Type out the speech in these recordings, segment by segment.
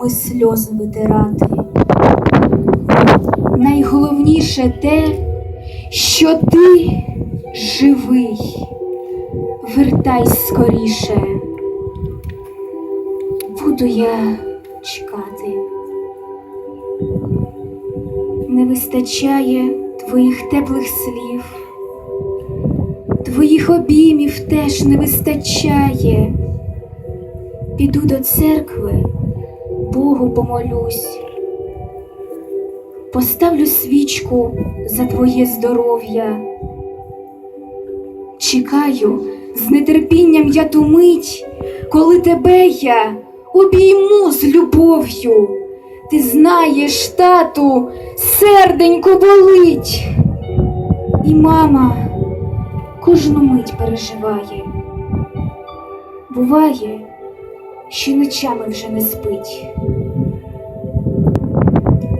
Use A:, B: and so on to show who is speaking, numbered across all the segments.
A: ми сльози витирати. Найголовніше те, що ти живий. Вертайся скоріше. Буду я чекати. Не вистачає твоїх теплих слів, твоїх обіймів теж не вистачає. Піду до церкви, Богу помолюсь, поставлю свічку за твоє здоров'я. Чекаю з нетерпінням я ту мить, коли тебе я обійму з любов'ю. Ти знаєш, тату, серденько болить. І мама кожну мить переживає. Буває, що ночами вже не спить.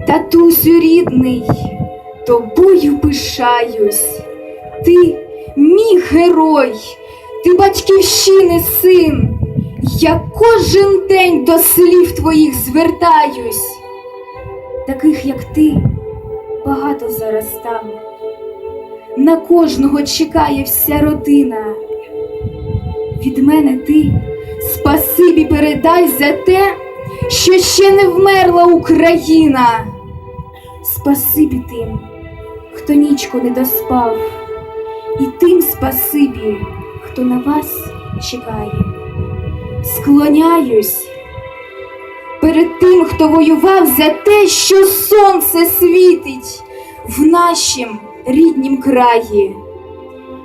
A: Татусю рідний, тобою пишаюсь. Ти мій герой, ти батьківщини син. Я кожен день до слів твоїх звертаюсь. Таких, як ти, багато зараз там. На кожного чекає вся родина. Від мене ти спасибі передай за те, що ще не вмерла Україна. Спасибі тим, хто нічку не доспав, і тим спасибі, хто на вас чекає. Склоняюсь перед тим, хто воював за те, що сонце світить в нашім ріднім краї.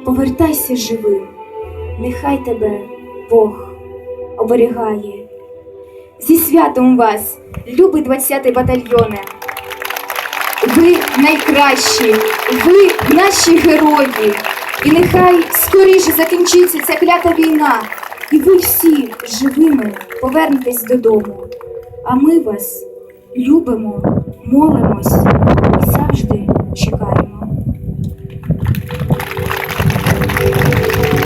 A: Повертайся живим, нехай тебе Бог оберігає. Зі святом вас, любий 20-й батальйоне. Ви найкращі, ви наші герої. І нехай скоріше закінчиться ця клята війна, і ви всі живими повернетесь додому. А ми вас любимо, молимось